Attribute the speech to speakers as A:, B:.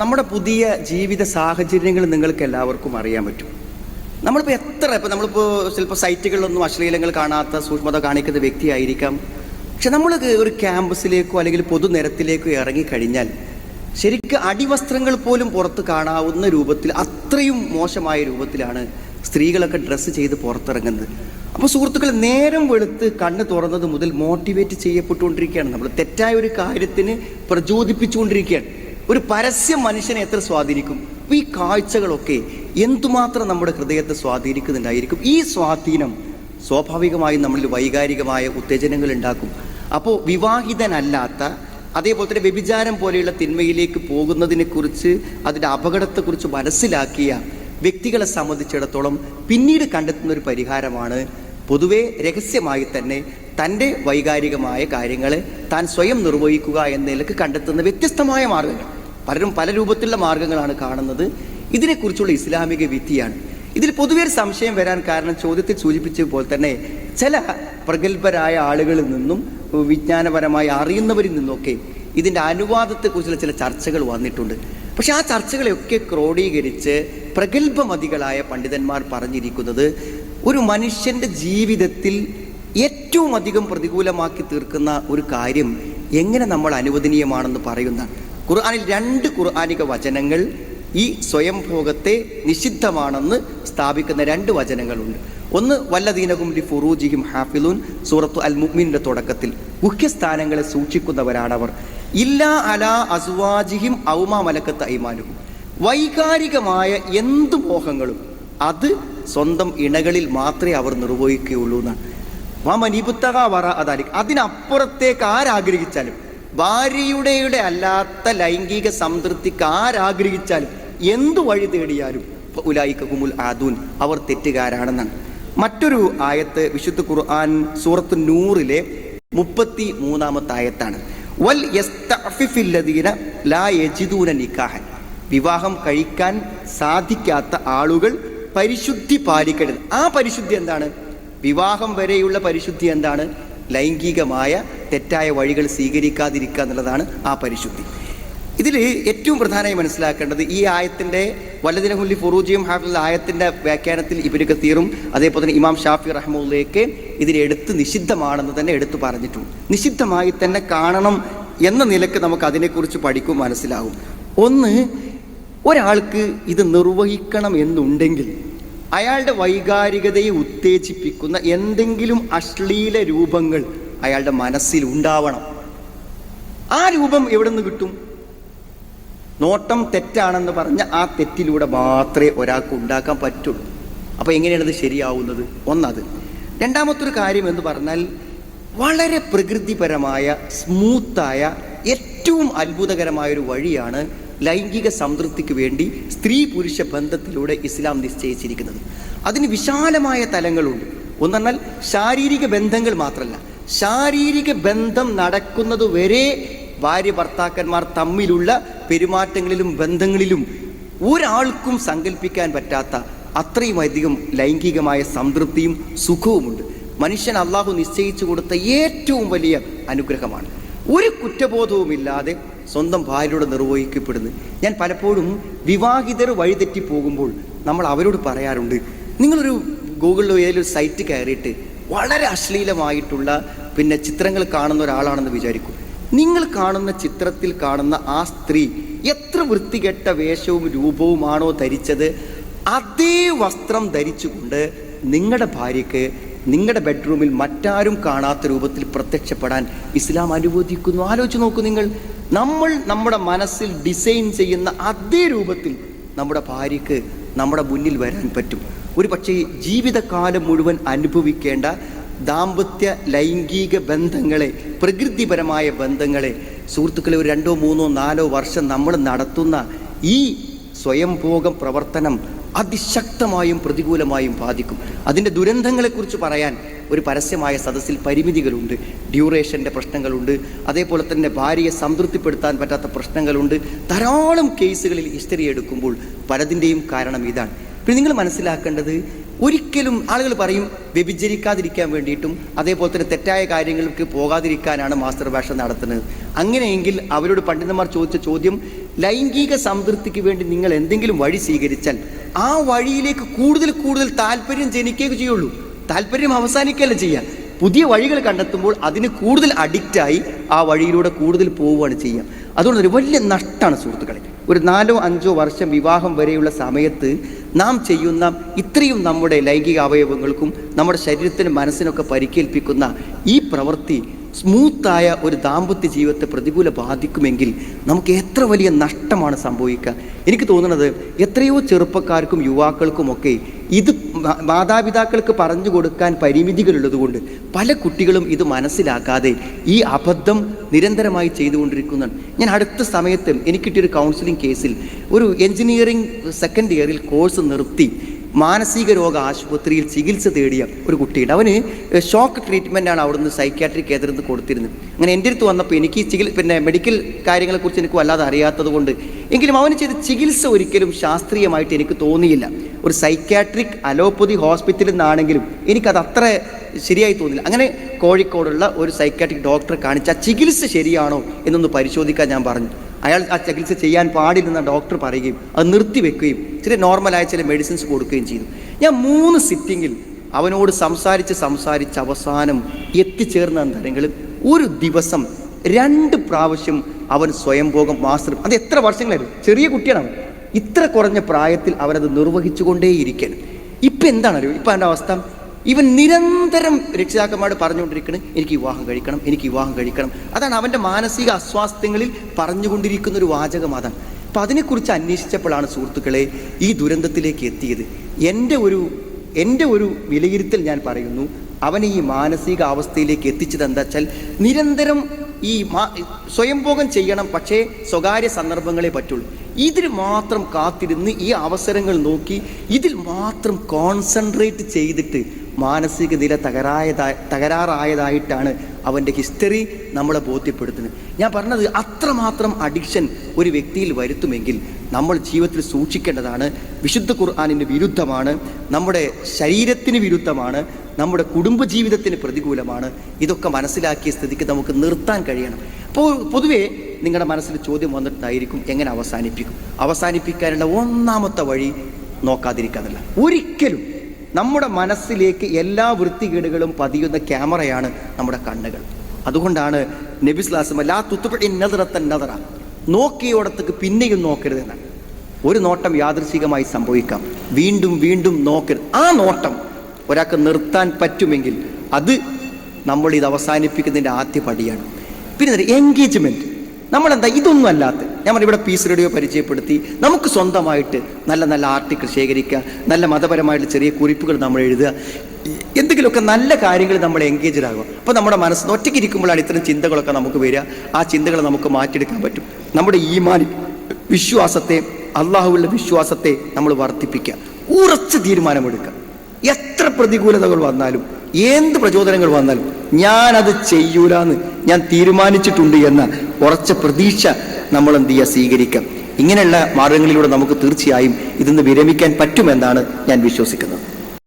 A: നമ്മുടെ പുതിയ ജീവിത സാഹചര്യങ്ങൾ നിങ്ങൾക്ക് എല്ലാവർക്കും അറിയാൻ പറ്റും. നമ്മളിപ്പോൾ എത്ര ഇപ്പം നമ്മളിപ്പോൾ ചിലപ്പോൾ സൈറ്റുകളിലൊന്നും അശ്ലീലങ്ങൾ കാണാത്ത സൂക്ഷ്മത കാണിക്കുന്ന വ്യക്തിയായിരിക്കാം. പക്ഷെ നമ്മൾ ഒരു ക്യാമ്പസിലേക്കോ അല്ലെങ്കിൽ പൊതുനിരത്തിലേക്കോ ഇറങ്ങിക്കഴിഞ്ഞാൽ ശരിക്കും അടിവസ്ത്രങ്ങൾ പോലും പുറത്ത് കാണാവുന്ന രൂപത്തിൽ അത്രയും മോശമായ രൂപത്തിലാണ് സ്ത്രീകളൊക്കെ ഡ്രസ്സ് ചെയ്ത് പുറത്തിറങ്ങുന്നത്. അപ്പോൾ സുഹൃത്തുക്കൾ നേരം വെളുത്ത് കണ്ണ് തുറന്നത് മുതൽ മോട്ടിവേറ്റ് ചെയ്യപ്പെട്ടുകൊണ്ടിരിക്കുകയാണ്. നമ്മൾ തെറ്റായ ഒരു കാര്യത്തിന് പ്രചോദിപ്പിച്ചുകൊണ്ടിരിക്കുകയാണ്. ഒരു പരസ്യം മനുഷ്യനെ എത്ര സ്വാധീനിക്കും? ഈ കാഴ്ചകളൊക്കെ എന്തുമാത്രം നമ്മുടെ ഹൃദയത്തെ സ്വാധീനിക്കുന്നുണ്ടായിരിക്കും? ഈ സ്വാധീനം സ്വാഭാവികമായും നമ്മളിൽ വൈകാരികമായ ഉത്തേജനങ്ങൾ ഉണ്ടാക്കും. അപ്പോൾ വിവാഹിതനല്ലാത്ത അതേപോലെ തന്നെ വ്യഭിചാരം പോലെയുള്ള തിന്മയിലേക്ക് പോകുന്നതിനെക്കുറിച്ച് അതിന്റെ അപകടത്തെക്കുറിച്ച് മനസ്സിലാക്കിയ വ്യക്തികളെ സംബന്ധിച്ചിടത്തോളം പിന്നീട് കണ്ടെത്തുന്ന ഒരു പരിഹാരമാണ് പൊതുവേ രഹസ്യമായി തന്നെ തന്റെ വൈകാരികമായ കാര്യങ്ങളെ താൻ സ്വയം നിർവഹിക്കുക എന്ന നിലയ്ക്ക് കണ്ടെത്തുന്ന വ്യത്യസ്തമായ മാർഗങ്ങൾ. പലരും പല രൂപത്തിലുള്ള മാർഗങ്ങളാണ് കാണുന്നത്. ഇതിനെക്കുറിച്ചുള്ള ഇസ്ലാമിക വിധിയാണ്. ഇതിൽ പൊതുവെ ഒരു സംശയം വരാൻ കാരണം ചോദ്യത്തിൽ സൂചിപ്പിച്ച പോലെ തന്നെ ചില പ്രഗത്ഭരായ ആളുകളിൽ നിന്നും വിജ്ഞാനപരമായി അറിയുന്നവരിൽ നിന്നൊക്കെ ഇതിന്റെ അനുവാദത്തെക്കുറിച്ചുള്ള ചില ചർച്ചകൾ വന്നിട്ടുണ്ട്. പക്ഷെ ആ ചർച്ചകളെയൊക്കെ ക്രോഡീകരിച്ച് പ്രഗത്ഭമതികളായ പണ്ഡിതന്മാർ പറഞ്ഞിരിക്കുന്നത് ഒരു മനുഷ്യന്റെ ജീവിതത്തിൽ ഏറ്റവും അധികം പ്രതികൂലമാക്കി തീർക്കുന്ന ഒരു കാര്യം എങ്ങനെ നമ്മൾ അനുവദനീയമാണെന്ന് പറയുന്ന ഖുർആാനിൽ രണ്ട് ഖുർആാനിക വചനങ്ങൾ ഈ സ്വയംഭോഗത്തെ നിഷിദ്ധമാണെന്ന് സ്ഥാപിക്കുന്ന രണ്ട് വചനങ്ങളുണ്ട്. ഒന്ന് വല്ലദീനകും ലി ഫുറൂജിയും ഹാഫിലൂൻ സൂറത്തു അൽ മുഹ്മിന്റെ തുടക്കത്തിൽ മുഖ്യസ്ഥാനങ്ങളെ സൂക്ഷിക്കുന്നവരാണവർ. ഇല്ലാ അലാ അസുവാജിഹിം ഔമാ മലക്കത്ത് ഐമാനും വൈകാരികമായ എന്ത് മോഹങ്ങളും അത് സ്വന്തം ഇണകളിൽ മാത്രമേ അവർ നിർവഹിക്കുകയുള്ളൂ എന്നാണ്. വാമനിപുത്തക വറ അതായിരിക്കും അതിനപ്പുറത്തേക്ക് ആരാഗ്രഹിച്ചാലും ഭാര്യയുടെ അല്ലാത്ത ലൈംഗിക സംതൃപ്തിക്ക് ആരാഗ്രഹിച്ചാലും എന്തു വഴി തേടിയാലും ഉലായിക്കുമുൽ ആദൂൻ. അവർ തെറ്റുകാരാണെന്നാണ്. മറ്റൊരു ആയത്ത് വിശുദ്ധ ഖുർആൻ സൂറത്ത് നൂറിലെ മുപ്പത്തി മൂന്നാമത്തെ ആയത്താണ്. വൽ ലാ യജിദൂന നിക്കാഹൻ. വിവാഹം കഴിക്കാൻ സാധിക്കാത്ത ആളുകൾ പരിശുദ്ധി പാലിക്കരുത്. ആ പരിശുദ്ധി എന്താണ്? വിവാഹം വരെയുള്ള പരിശുദ്ധി എന്താണ്? ലൈംഗികമായ തെറ്റായ വഴികൾ സ്വീകരിക്കാതിരിക്കുക എന്നുള്ളതാണ് ആ പരിശുദ്ധി. ഇതിൽ ഏറ്റവും പ്രധാനമായി മനസ്സിലാക്കേണ്ടത് ഈ ആയത്തിന്റെ വല്ലദിനഹുല്ലി ഫുറൂജിയും ഹാഫിൽ ആയത്തിന്റെ വ്യാഖ്യാനത്തിൽ ഇബിന് കത്തീറും അതേപോലെ തന്നെ ഇമാം ഷാഫി റഹ്മുള്ളയൊക്കെ ഇതിനെടുത്ത് നിഷിദ്ധമാണെന്ന് തന്നെ എടുത്തു പറഞ്ഞിട്ടുണ്ട്. നിഷിദ്ധമായി തന്നെ കാണണം എന്ന നിലയ്ക്ക് നമുക്ക് അതിനെക്കുറിച്ച് പഠിക്കും മനസ്സിലാകും ഒന്ന് ഒരാൾക്ക് ഇത് നിർവഹിക്കണം എന്നുണ്ടെങ്കിൽ അയാളുടെ വൈകാരികതയെ ഉത്തേജിപ്പിക്കുന്ന എന്തെങ്കിലും അശ്ലീല രൂപങ്ങൾ അയാളുടെ മനസ്സിൽ ഉണ്ടാവണം. ആ രൂപം എവിടെ നിന്ന് കിട്ടും? നോട്ടം തെറ്റാണെന്ന് പറഞ്ഞ ആ തെറ്റിലൂടെ മാത്രമേ ഒരാൾക്ക് ഉണ്ടാക്കാൻ പറ്റുള്ളൂ. അപ്പോൾ എങ്ങനെയാണ് ഇത് ശരിയാവുന്നത്? ഒന്നത്. രണ്ടാമത്തൊരു കാര്യം എന്ന് പറഞ്ഞാൽ വളരെ പ്രകൃതിപരമായ സ്മൂത്തായ ഏറ്റവും അത്ഭുതകരമായ ഒരു വഴിയാണ് ലൈംഗിക സംതൃപ്തിക്ക് വേണ്ടി സ്ത്രീ പുരുഷ ബന്ധത്തിലൂടെ ഇസ്ലാം നിശ്ചയിച്ചിരിക്കുന്നത്. അതിന് വിശാലമായ തലങ്ങളുണ്ട്. ഒന്നെന്നാൽ ശാരീരിക ബന്ധങ്ങൾ മാത്രമല്ല ശാരീരിക ബന്ധം നടക്കുന്നത് വരെ ഭാര്യ ഭർത്താക്കന്മാർ തമ്മിലുള്ള പെരുമാറ്റങ്ങളിലും ബന്ധങ്ങളിലും ഒരാൾക്കും സങ്കല്പിക്കാൻ പറ്റാത്ത അത്രയും അധികം ലൈംഗികമായ സംതൃപ്തിയും സുഖവുമുണ്ട്. മനുഷ്യൻ അള്ളാഹു നിശ്ചയിച്ചു കൊടുത്ത ഏറ്റവും വലിയ അനുഗ്രഹമാണ്. ഒരു കുറ്റബോധവുമില്ലാതെ സ്വന്തം ഭാര്യയോട് നിർവഹിക്കപ്പെടുന്നു. ഞാൻ പലപ്പോഴും വിവാഹിതർ വഴിതെറ്റി പോകുമ്പോൾ നമ്മൾ അവരോട് പറയാറുണ്ട് നിങ്ങളൊരു ഗൂഗിളിലോ ഏതൊരു സൈറ്റ് കയറിയിട്ട് വളരെ അശ്ലീലമായിട്ടുള്ള പിന്നെ ചിത്രങ്ങൾ കാണുന്ന ഒരാളാണെന്ന് വിചാരിക്കും. നിങ്ങൾ കാണുന്ന ചിത്രത്തിൽ കാണുന്ന ആ സ്ത്രീ എത്ര വൃത്തികെട്ട വേഷവും രൂപവുമാണോ ധരിച്ചത്? അതേ വസ്ത്രം ധരിച്ചുകൊണ്ട് നിങ്ങളുടെ ഭാര്യയ്ക്ക് നിങ്ങളുടെ ബെഡ്റൂമിൽ മറ്റാരും കാണാത്ത രൂപത്തിൽ പ്രത്യക്ഷപ്പെടാൻ ഇസ്ലാം അനുവദിക്കുന്നു. ആലോചിച്ച് നോക്കൂ നിങ്ങൾ. നമ്മൾ നമ്മുടെ മനസ്സിൽ ഡിസൈൻ ചെയ്യുന്ന അതേ രൂപത്തിൽ നമ്മുടെ ഭാര്യയ്ക്ക് നമ്മുടെ മുന്നിൽ വരാൻ പറ്റും. ഒരു പക്ഷേ ജീവിതകാലം മുഴുവൻ അനുഭവിക്കേണ്ട ദാമ്പത്യ ലൈംഗിക ബന്ധങ്ങളെ പ്രകൃതിപരമായ ബന്ധങ്ങളെ സുഹൃത്തുക്കളെ ഒരു രണ്ടോ മൂന്നോ നാലോ വർഷം നമ്മൾ നടത്തുന്ന ഈ സ്വയംഭോഗം പ്രവർത്തനം അതിശക്തമായും പ്രതികൂലമായും ബാധിക്കും. അതിന്റെ ദുരന്തങ്ങളെക്കുറിച്ച് പറയാൻ ഒരു പരസ്യമായ സദസ്സിൽ പരിമിതികളുണ്ട്. ഡ്യൂറേഷന്റെ പ്രശ്നങ്ങളുണ്ട്. അതേപോലെ തന്നെ ഭാര്യയെ സംതൃപ്തിപ്പെടുത്താൻ പറ്റാത്ത പ്രശ്നങ്ങളുണ്ട്. ധാരാളം കേസുകളിൽ ഹിസ്റ്ററി എടുക്കുമ്പോൾ പലതിന്റെയും കാരണം ഇതാണ്. പിന്നെ നിങ്ങൾ മനസ്സിലാക്കേണ്ടത് ഒരിക്കലും ആളുകൾ പറയും വ്യഭിചരിക്കാതിരിക്കാൻ വേണ്ടിയിട്ടും അതേപോലെ തന്നെ തെറ്റായ കാര്യങ്ങൾക്ക് പോകാതിരിക്കാനാണ് മാസ്റ്റർ ഭാഷ നടത്തുന്നത്. അങ്ങനെയെങ്കിൽ അവരോട് പണ്ഡിതന്മാർ ചോദിച്ച ചോദ്യം ലൈംഗിക സംതൃപ്തിക്ക് വേണ്ടി നിങ്ങൾ എന്തെങ്കിലും വഴി സ്വീകരിച്ചാൽ ആ വഴിയിലേക്ക് കൂടുതൽ കൂടുതൽ താല്പര്യം ജനിക്കുകയൊക്കെ ചെയ്യുള്ളൂ. താല്പര്യം അവസാനിക്കുകയല്ല ചെയ്യുക. പുതിയ വഴികൾ കണ്ടെത്തുമ്പോൾ അതിന് കൂടുതൽ അഡിക്റ്റായി ആ വഴിയിലൂടെ കൂടുതൽ പോവുകയാണ് ചെയ്യുക. അതുകൊണ്ട് ഒരു വലിയ നഷ്ടമാണ് സുഹൃത്തുക്കളെ. ഒരു നാലോ അഞ്ചോ വർഷം വിവാഹം വരെയുള്ള സമയത്ത് നാം ചെയ്യുന്ന ഇത്രയും നമ്മുടെ ലൈംഗിക അവയവങ്ങൾക്കും നമ്മുടെ ശരീരത്തിനും മനസ്സിനൊക്കെ പരിക്കേൽപ്പിക്കുന്ന ഈ പ്രവൃത്തി സ്മൂത്തായ ഒരു ദാമ്പത്യ ജീവിതത്തെ പ്രതികൂല ബാധിക്കുമെങ്കിൽ നമുക്ക് എത്ര വലിയ നഷ്ടമാണ് സംഭവിക്കുക? എനിക്ക് തോന്നുന്നത് എത്രയോ ചെറുപ്പക്കാർക്കും യുവാക്കൾക്കുമൊക്കെ മാതാപിതാക്കൾക്ക് പറഞ്ഞു കൊടുക്കാൻ പരിമിതികളുള്ളതുകൊണ്ട് പല കുട്ടികളും ഇത് മനസ്സിലാക്കാതെ ഈ അബദ്ധം നിരന്തരമായി ചെയ്തുകൊണ്ടിരിക്കുന്നതാണ് ഞാൻ അടുത്ത സമയത്ത് എനിക്ക് കിട്ടിയൊരു കൗൺസിലിംഗ് കേസിൽ ഒരു എഞ്ചിനീയറിംഗ് സെക്കൻഡ് ഇയറിൽ കോഴ്സ് നിർത്തി മാനസിക രോഗ ആശുപത്രിയിൽ ചികിത്സ തേടിയ ഒരു കുട്ടിയുണ്ട്. അവന് ഷോക്ക് ട്രീറ്റ്മെന്റ് ആണ് അവിടുന്ന് സൈക്യാട്രിക് കേന്ദ്രത്തിൽ നിന്ന് കൊടുത്തിരുന്നത്. അങ്ങനെ എന്റെ അടുത്ത് വന്നപ്പോൾ എനിക്ക് ചികിത്സ പിന്നെ മെഡിക്കൽ കാര്യങ്ങളെക്കുറിച്ച് എനിക്ക് വല്ലാതെ അറിയാത്തത് കൊണ്ട് എങ്കിലും അവന് ചെയ്ത ചികിത്സ ഒരിക്കലും ശാസ്ത്രീയമായിട്ട് എനിക്ക് തോന്നിയില്ല. ഒരു സൈക്യാട്രിക് അലോപ്പതി ഹോസ്പിറ്റലിൽ നിന്നാണെങ്കിലും എനിക്കത് അത്ര ശരിയായി തോന്നില്ല. അങ്ങനെ കോഴിക്കോടുള്ള ഒരു സൈക്യാട്രിക് ഡോക്ടറെ കാണിച്ച ചികിത്സ ശരിയാണോ എന്നൊന്ന് പരിശോധിക്കാൻ ഞാൻ പറഞ്ഞു. അയാൾ ആ ചികിത്സ ചെയ്യാൻ പാടില്ലെന്ന ഡോക്ടർ പറയുകയും അത് നിർത്തിവെക്കുകയും ചില നോർമലായ ചില മെഡിസിൻസ് കൊടുക്കുകയും ചെയ്തു. ഞാൻ മൂന്ന് സിറ്റിങ്ങിൽ അവനോട് സംസാരിച്ച് സംസാരിച്ച് അവസാനം എത്തിച്ചേർന്ന തരങ്ങളിൽ ഒരു ദിവസം രണ്ട് പ്രാവശ്യം അവൻ സ്വയംഭോഗം മാസ്റ്റർ അത് എത്ര വർഷങ്ങളായിരുന്നു? ചെറിയ കുട്ടിയാണ് അവൻ. ഇത്ര കുറഞ്ഞ പ്രായത്തിൽ അവനത് നിർവഹിച്ചുകൊണ്ടേയിരിക്കണം. ഇപ്പം എന്താണ് ഇപ്പം എന്റെ അവസ്ഥ. ഇവൻ നിരന്തരം രക്ഷിതാക്കന്മാരോട് പറഞ്ഞുകൊണ്ടിരിക്കണം എനിക്ക് വിവാഹം കഴിക്കണം എനിക്ക് വിവാഹം കഴിക്കണം. അതാണ് അവന്റെ മാനസിക അസ്വാസ്ഥ്യങ്ങളിൽ പറഞ്ഞുകൊണ്ടിരിക്കുന്ന ഒരു വാചകം അതാണ്. അപ്പം അതിനെക്കുറിച്ച് അന്വേഷിച്ചപ്പോഴാണ് സുഹൃത്തുക്കളെ ഈ ദുരന്തത്തിലേക്ക് എത്തിയത്. എന്റെ ഒരു എന്റെ ഒരു വിലയിരുത്തൽ ഞാൻ പറയുന്നു അവനെ ഈ മാനസിക അവസ്ഥയിലേക്ക് എത്തിച്ചത് എന്താ വെച്ചാൽ നിരന്തരം ഈ സ്വയംഭോഗം ചെയ്യണം പക്ഷേ സ്വകാര്യ സന്ദർഭങ്ങളെ പറ്റുള്ളൂ. ഇതിൽ മാത്രം കാത്തിരുന്ന് ഈ അവസരങ്ങൾ നോക്കി ഇതിൽ മാത്രം കോൺസെൻട്രേറ്റ് ചെയ്തിട്ട് മാനസിക നില തകരായതായ തകരാറായതായിട്ടാണ് അവന്റെ ഹിസ്റ്ററി നമ്മളെ ബോധ്യപ്പെടുത്തുന്നത്. ഞാൻ പറഞ്ഞത് അത്രമാത്രം അഡിക്ഷൻ ഒരു വ്യക്തിയിൽ വരുത്തുമെങ്കിൽ നമ്മൾ ജീവിതത്തിൽ സൂക്ഷിക്കേണ്ടതാണ് വിശുദ്ധ ഖുർആാനിന് വിരുദ്ധമാണ് നമ്മുടെ ശരീരത്തിന് വിരുദ്ധമാണ് നമ്മുടെ കുടുംബജീവിതത്തിന് പ്രതികൂലമാണ്. ഇതൊക്കെ മനസ്സിലാക്കിയ സ്ഥിതിക്ക് നമുക്ക് നിർത്താൻ കഴിയണം. അപ്പോൾ പൊതുവേ നിങ്ങളുടെ മനസ്സിൽ ചോദ്യം വന്നിട്ടായിരിക്കും എങ്ങനെ അവസാനിപ്പിക്കും. അവസാനിപ്പിക്കാനുള്ള ഒന്നാമത്തെ വഴി നോക്കാതിരിക്കാനല്ല. ഒരിക്കലും നമ്മുടെ മനസ്സിലേക്ക് എല്ലാ വൃത്തികേടുകളും പതിയുന്ന ക്യാമറയാണ് നമ്മുടെ കണ്ണുകൾ. അതുകൊണ്ടാണ് നബിസ്ലാസം എല്ലാ തുത്തുപടി നദറത്തൻ നദറ. നോക്കിയോടത്തേക്ക് പിന്നെയും നോക്കരുതെന്നാണ് ഒരു നോട്ടം യാദൃശികമായി സംഭവിക്കാം. വീണ്ടും വീണ്ടും നോക്കരുത്. ആ നോട്ടം ഒരാൾക്ക് നിർത്താൻ പറ്റുമെങ്കിൽ അത് നമ്മൾ ഇത് അവസാനിപ്പിക്കുന്നതിന്റെ ആദ്യ പടിയാണ്. പിന്നെ എൻഗേജ്മെന്റ് നമ്മളെന്താ ഇതൊന്നും അല്ലാത്ത. ഞാൻ ഇവിടെ പീസ് റേഡിയോ പരിചയപ്പെടുത്തി നമുക്ക് സ്വന്തമായിട്ട് നല്ല നല്ല ആർട്ടിക്കിൾ ശേഖരിക്കുക നല്ല മതപരമായിട്ടുള്ള ചെറിയ കുറിപ്പുകൾ നമ്മൾ എഴുതുക. എന്തെങ്കിലുമൊക്കെ നല്ല കാര്യങ്ങൾ നമ്മൾ എൻഗേജ്ഡ് ആകുക. അപ്പോൾ നമ്മുടെ മനസ്സിന് ഒറ്റയ്ക്ക് ഇരിക്കുമ്പോഴാണ് ഇത്തരം ചിന്തകളൊക്കെ നമുക്ക് വരിക. ആ ചിന്തകൾ നമുക്ക് മാറ്റിയെടുക്കാൻ പറ്റും. നമ്മുടെ ഈമാനി വിശ്വാസത്തെ അള്ളാഹുവിന്റെ വിശ്വാസത്തെ നമ്മൾ വർദ്ധിപ്പിക്കുക. ഉറച്ച തീരുമാനമെടുക്കുക. എത്ര പ്രതികൂലതകൾ വന്നാലും എന്ത് പ്രചോദനങ്ങൾ വന്നാലും ഞാനത് ചെയ്യൂലെന്ന് ഞാൻ തീരുമാനിച്ചിട്ടുണ്ട് എന്ന ഉറച്ച പ്രതീക്ഷ നമ്മൾ എന്ത് ചെയ്യുക സ്വീകരിക്കാം. ഇങ്ങനെയുള്ള മാർഗങ്ങളിലൂടെ നമുക്ക് തീർച്ചയായും ഇതിന്ന് വിരമിക്കാൻ പറ്റുമെന്നാണ് ഞാൻ വിശ്വസിക്കുന്നത്.